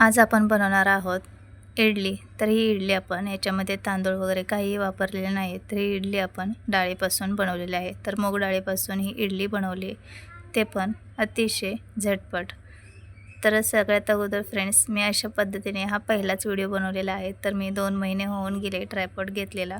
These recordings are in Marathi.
आज आपण बनवणार आहोत इडली. तर ही इडली आपण याच्यामध्ये तांदूळ वगैरे काहीही वापरलेले नाही तर ही इडली आपण डाळीपासून बनवलेली आहे. तर मूग डाळीपासून ही इडली बनवली. ते पण अतिशय झटपट. तर सगळ्यात अगोदर फ्रेंड्स मी अशा पद्धतीने हा पहिलाच व्हिडिओ बनवलेला आहे. तर मी दोन महिने होऊन गेले ट्रायपॉट घेतलेला.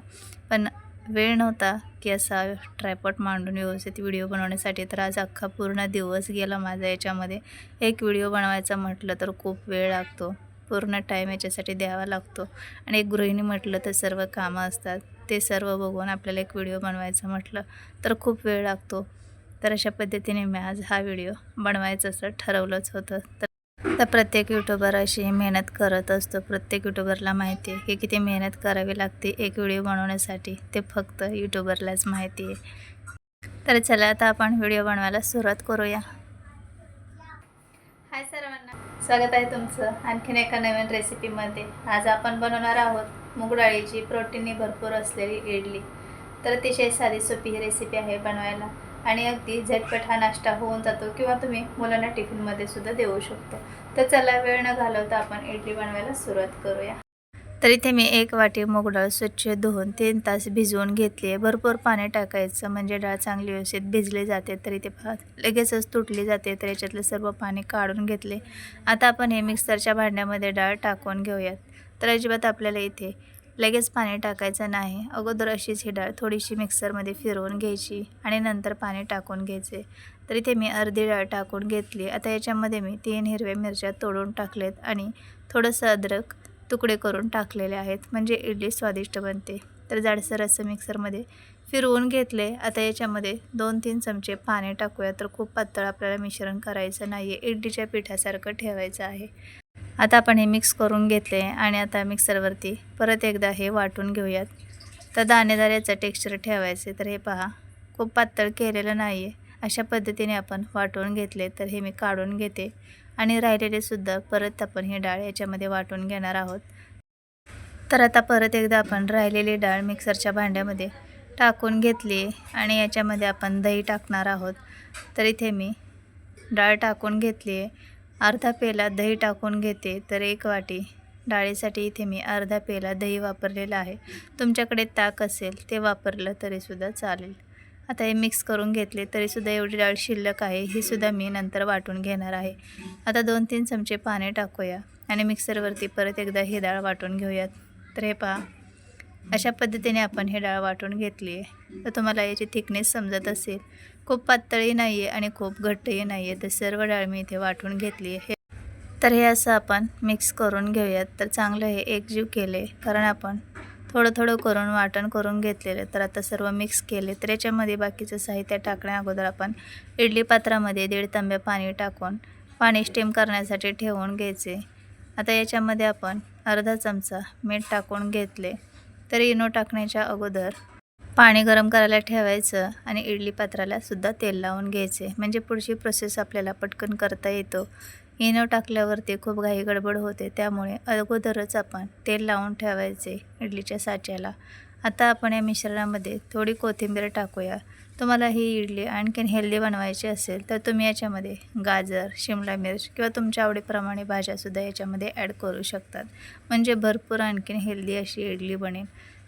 पण वेळ नव्हता की असा ट्रायपॉट मांडून व्यवस्थित व्हिडिओ बनवण्यासाठी. तर आज अख्खा पूर्ण दिवस गेला माझा याच्यामध्ये. एक व्हिडिओ बनवायचा म्हटलं तर खूप वेळ लागतो. पूर्ण टाईम याच्यासाठी द्यावा लागतो. आणि एक गृहिणी म्हटलं तर सर्व कामं असतात. ते सर्व बघून आपल्याला एक व्हिडिओ बनवायचं म्हटलं तर खूप वेळ लागतो. तर अशा पद्धतीने मी आज हा व्हिडिओ बनवायचं असं ठरवलंच होतं. तर तर प्रत्येक यूट्यूबर अशी मेहनत करत असतो. प्रत्येक यूट्यूबरला माहिती आहे की किती मेहनत करावी लागते एक व्हिडिओ बनवण्यासाठी. ते फक्त यूट्यूबरलाच माहिती आहे. तर चला आता आपण व्हिडिओ बनवायला सुरुवात करूया. हाय सर्वांना. स्वागत आहे तुमचं आणखीन एका नवीन रेसिपीमध्ये आज आपण बनवणार आहोत मूग डाळीची प्रोटीनने भरपूर असलेली इडली. तर अतिशय साधी सोपी ही रेसिपी आहे बनवायला. आणि अगदी झटपट हा नाश्ता होऊन जातो किंवा तुम्ही मुलांना टिफिनमध्ये सुद्धा देऊ शकतो. तर चला वेळ न घालवता आपण इडली बनवायला सुरुवात करूया. तर इथे मी एक वाटी मूग डाळ स्वच्छ धुवून तीन तास भिजवून घेतली आहे. भरपूर पाणी टाकायचं म्हणजे डाळ चांगली व्यवस्थित भिजली जाते. तर इथे लगेचच तुटली जाते. तर याच्यातलं सर्व पाणी काढून घेतले. आता आपण हे मिक्सरच्या भांड्यामध्ये डाळ टाकून घेऊयात. तर अजिबात आपल्याला इथे लगेच पाणी टाकायचं नाही. अगोदर अशीच ही डाळ थोडीशी मिक्सरमध्ये फिरवून घ्यायची आणि नंतर पाणी टाकून घ्यायचे. तर इथे मी अर्धी डाळ टाकून घेतली. आता याच्यामध्ये मी तीन हिरव्या मिरच्या तोडून टाकलेत आणि थोडंसं अद्रक तुकडे करून टाकलेले आहेत. म्हणजे इडली स्वादिष्ट बनते. तर जाडसर असं मिक्सरमध्ये फिरवून घेतले. आता याच्यामध्ये दोन तीन चमचे पाणी टाकूया. तर खूप पातळ आपल्याला मिश्रण करायचं नाही आहे इडलीच्या पिठासारखं ठेवायचं आहे. आता आपण हे मिक्स करून घेतले आणि आता मिक्सरवरती परत एकदा हे वाटून घेऊयात. तर दाणेदार याचं टेक्स्चर ठेवायचे तर हे पहा. खूप पातळ केलेलं नाही आहे अशा पद्धतीने आपण वाटून घेतले तर हे मी काढून घेते. आणि राहिलेले सुद्धा परत आपण ही डाळ याच्यामध्ये वाटून घेणार आहोत. तर आता परत एकदा आपण राहिलेली डाळ मिक्सरच्या भांड्यामध्ये टाकून घेतली आणि याच्यामध्ये आपण दही टाकणार आहोत. तर इथे मी डाळ टाकून घेतली आहे अर्धा पेला दही टाकून घेते तर एक वाटी. डाळीसाठी इथे मी अर्धा पेला दही वापरलेला आहे. तुमच्याकडे ताक असेल ते वापरलं तरीसुद्धा चालेल. आता हे मिक्स करून घेतले तरीसुद्धा एवढी डाळ शिल्लक आहे ही सुद्धा मी नंतर वाटून घेणार आहे. आता दोन तीन चमचे पाणी टाकूया आणि मिक्सरवरती परत एकदा ही डाळ वाटून घेऊयात. तर हे पहा. अशा पद्धतीने आपण हे डाळ वाटून घेतली आहे. तर तुम्हाला याची थिकनेस समजत असेल. खूप पातळी नाही आहे आणि खूप घट्टही नाही आहे तर सर्व डाळ मी इथे वाटून घेतली आहे. तर हे असं आपण मिक्स करून घेऊयात. तर चांगलं हे एकजीव केले. कारण आपण थोडं थोडं करून वाटण करून घेतलेलं तर आता सर्व मिक्स केले. तर याच्यामध्ये बाकीचं साहित्य टाकण्या अगोदर आपण इडली पात्रामध्ये दीड तांब्या पाणी टाकून पाणी स्टीम करण्यासाठी ठेवून घ्यायचे. आता याच्यामध्ये आपण अर्धा चमचा मीठ टाकून घेतले. तर इनो टाकण्याच्या अगोदर पाणी गरम करायला ठेवायचं आणि इडली पात्राला सुद्धा तेल लावून घ्यायचे. म्हणजे पुढची प्रोसेस आपल्याला पटकन करता येतो. इनो टाकल्यावरती खूप घाई गडबड होते. त्यामुळे अगोदरच आपण तेल लावून ठेवायचे इडलीच्या साच्याला. आता आपण या मिश्रणामध्ये थोडी कोथिंबीर टाकूया. तुम्हाला ही इडली आणखीन हेल्दी बनवायची असेल तर तुम्ही याच्यामध्ये गाजर शिमला मिर्च किंवा तुमच्या आवडीप्रमाणे भाज्यासुद्धा याच्यामध्ये ॲड करू शकतात. म्हणजे भरपूर आणखीन हेल्दी अशी इडली बनेल.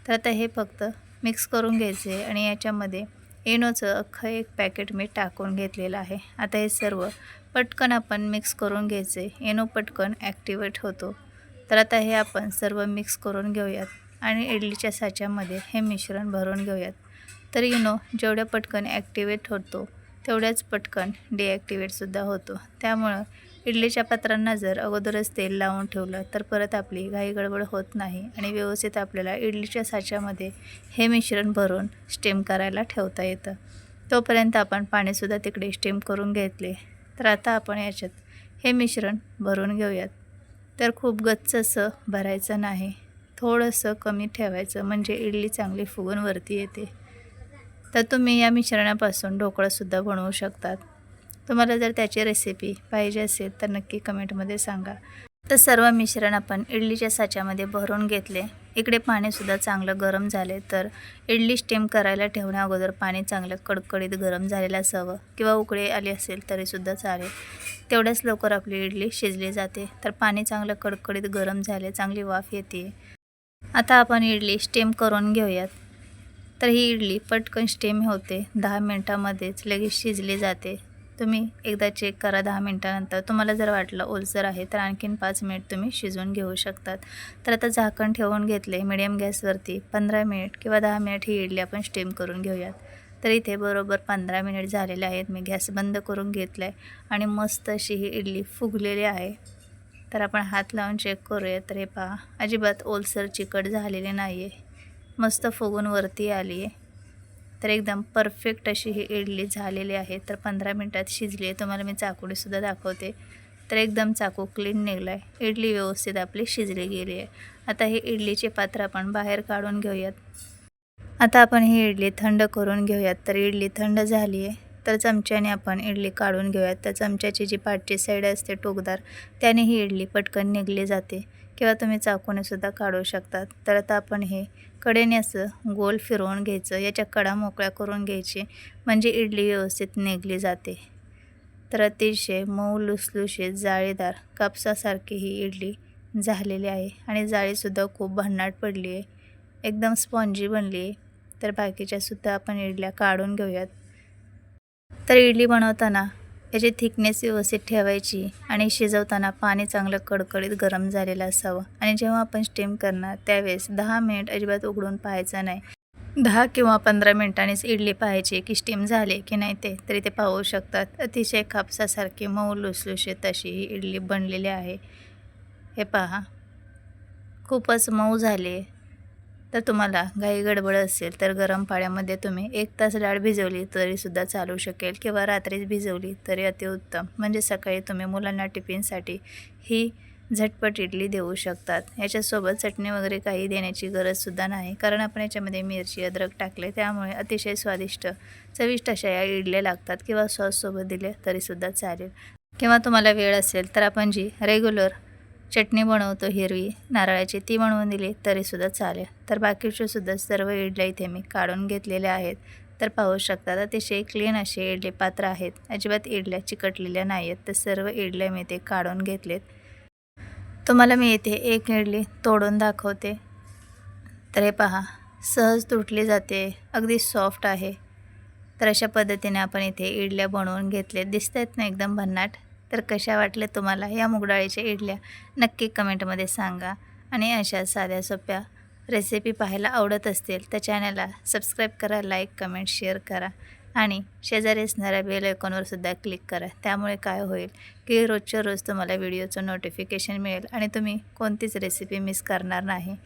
तर आता हे फक्त मिक्स करून घ्यायचे आणि याच्यामध्ये एनोचं अख्खं एक पॅकेट मी टाकून घेतलेलं आहे. आता हे सर्व पटकन आपण मिक्स करून घ्यायचे. एनो पटकन ॲक्टिवेट होतो. तर आता हे आपण सर्व मिक्स करून घेऊयात आणि इडलीच्या साच्यामध्ये हे मिश्रण भरून घेऊयात. तर युनो जेवढ्या पटकन ॲक्टिवेट होतो तेवढ्याच पटकन डिॲक्टिवेटसुद्धा होतो. त्यामुळं इडलीच्या पात्रांना जर अगोदरच तेल लावून ठेवलं तर परत आपली घाई गडबड होत नाही आणि व्यवस्थित आपल्याला इडलीच्या साच्यामध्ये हे मिश्रण भरून स्टीम करायला ठेवता येतं. तोपर्यंत आपण पाणीसुद्धा तिकडे स्टीम करून घेतले. तर आता आपण याच्यात हे मिश्रण भरून घेऊयात. तर खूप गच्च असं भरायचं नाही. थोडंसं कमी ठेवायचं म्हणजे इडली चांगली फुगून वरती येते. तर तुम्ही या मिश्रणापासून ढोकळंसुद्धा बनवू शकतात. तुम्हाला जर त्याची रेसिपी पाहिजे असेल तर नक्की कमेंटमध्ये सांगा. तर सर्व मिश्रण आपण इडलीच्या साच्यामध्ये भरून घेतले. इकडे पाणीसुद्धा चांगलं गरम झाले तर इडली स्टीम करायला ठेवण्या अगोदर पाणी चांगलं कडकडीत गरम झालेलं असावं किंवा उकळी आली असेल तरीसुद्धा चालेल. तेवढ्याच लवकर आपली इडली शिजली जाते. तर पाणी चांगलं कडकडीत गरम झाले चांगली वाफ येते. आता आपण इडली स्टीम करून घेऊयात. तर ही इडली पटकन स्टीम होते. दहा मिनटामध्येच लगेच शिजली जाते. तुम्ही एकदा चेक करा दहा मिनटानंतर. तुम्हाला जर वाटलं ओलसर आहे तर आणखीन पाच मिनिट तुम्ही शिजवून घेऊ शकतात. तर आता झाकण ठेवून घेतले मिडियम गॅसवरती पंधरा मिनिट किंवा दहा मिनिट ही इडली आपण स्टीम करून घेऊयात. तर इथे बरोबर पंधरा मिनिट झालेले आहेत. मी गॅस बंद करून घेतला आहे आणि मस्त अशी ही इडली फुगलेली आहे. तर आपण हात लावून चेक करूया. तर हे पहा अजिबात ओलसर चिकट झालेले नाही आहे मस्त फुगून वरती आली आहे. तर एकदम परफेक्ट अशी ही इडली झालेली आहे. तर पंधरा मिनटात शिजली आहे. तुम्हाला मी चाकुडीसुद्धा दाखवते. तर एकदम चाकू क्लीन निघला आहे इडली व्यवस्थित आपली शिजली गेली आहे. आता हे इडलीचे पात्र आपण बाहेर काढून घेऊयात. आता आपण ही इडली थंड करून घेऊयात. तर इडली थंड झाली आहे. तर चमच्याने आपण इडली काढून घेऊयात. तर चमच्याची जी पाठची साईड असते टोकदार त्याने ही इडली पटकन निघली जाते किंवा तुम्ही चाकूने सुद्धा काढू शकतात. तर आता आपण हे कडेने असं गोल फिरवून घ्यायचं. याच्या कडा मोकळ्या करून घ्यायची म्हणजे इडली व्यवस्थित निघली जाते. तर अतिशय मऊ लुसलुशीत जाळीदार कापसासारखी ही इडली झालेली आहे आणि जाळीसुद्धा खूप भन्नाट पडली आहे एकदम स्पॉन्जी बनली आहे तर बाकीच्यासुद्धा आपण इडल्या काढून घेऊयात. तर इडली बनवताना याची थिकनेस व्यवस्थित ठेवायची आणि शिजवताना पाणी चांगलं कडकडीत गरम झालेलं असावं. आणि जेव्हा आपण स्टीम करणार त्यावेळेस दहा मिनिट अजिबात उघडून पाहायचं नाही. दहा किंवा पंधरा मिनिटांनीच इडली पाहायची की स्टीम झाली की नाही ते तरी ते पाहू शकतात. अतिशय कापसासारखी मऊ लुसलुशीत अशी ही इडली बनलेली आहे. हे पहा. खूपच मऊ झाली. आहे तर तुम्हाला घाई गडबड असेल तर गरम पाण्यामध्ये तुम्ही एक तास डाळ भिजवली तरीसुद्धा चालू शकेल किंवा रात्रीच भिजवली तरी अतिउत्तम. म्हणजे सकाळी तुम्ही मुलांना टिफिनसाठी ही झटपट इडली देऊ शकतात. याच्यासोबत चटणी वगैरे काही देण्याची गरजसुद्धा नाही. कारण आपण याच्यामध्ये मिरची अद्रक टाकले त्यामुळे अतिशय स्वादिष्ट चविष्ट अशा या इडल्या लागतात किंवा सॉससोबत दिले तरीसुद्धा चालेल. किंवा तुम्हाला वेळ असेल तर आपण जी रेग्युलर चटणी बनवतो हिरवी नारळाची ती बनवून दिली तरीसुद्धा चालेल. तर बाकीचे सुद्धा सर्व इडल्या इथे मी काढून घेतलेल्या आहेत. तर पाहू शकतात अतिशय क्लीन असे इडले पात्र आहेत. अजिबात इडल्या चिकटलेल्या नाही आहेत तर सर्व इडल्या मी ते काढून घेतलेत. तुम्हाला मी इथे एक इडली तोडून दाखवते. तर हे पहा सहज तुटली जाते अगदी सॉफ्ट आहे. तर अशा पद्धतीने आपण इथे इडल्या बनवून घेतले दिसत आहेत ना एकदम भन्नाट? तर कशा वाटल्या तुम्हाला या मुगडाळीच्या इडल्या? नक्की कमेंटमध्ये सांगा. आणि अशा साध्या सोप्या रेसिपी पाहायला आवडत असतील तर चॅनलला सबस्क्राईब करा लाईक कमेंट शेअर करा. आणि शेजारी असणाऱ्या बेल आयकॉनवर सुद्धा क्लिक करा. त्यामुळे काय होईल की रोजच्या रोज तुम्हाला व्हिडिओचं नोटिफिकेशन मिळेल आणि तुम्ही कोणतीच रेसिपी मिस करणार नाही.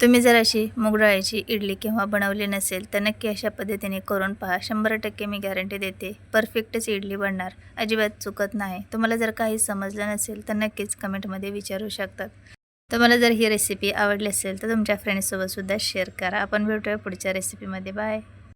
तुम्ही जर अशी मुगडाळ्याची इडली केव्हा बनवली नसेल तर नक्की अशा पद्धतीने करून पहा. शंभर टक्के मी गॅरंटी देते परफेक्टच इडली बनणार. अजिबात चुकत नाही. तुम्हाला जर काही समजलं नसेल तर नक्कीच कमेंटमध्ये विचारू शकतात. तुम्हाला जर ही रेसिपी आवडली असेल तर तुमच्या फ्रेंड्ससोबतसुद्धा शेअर करा. आपण भेटूया पुढच्या रेसिपीमध्ये बाय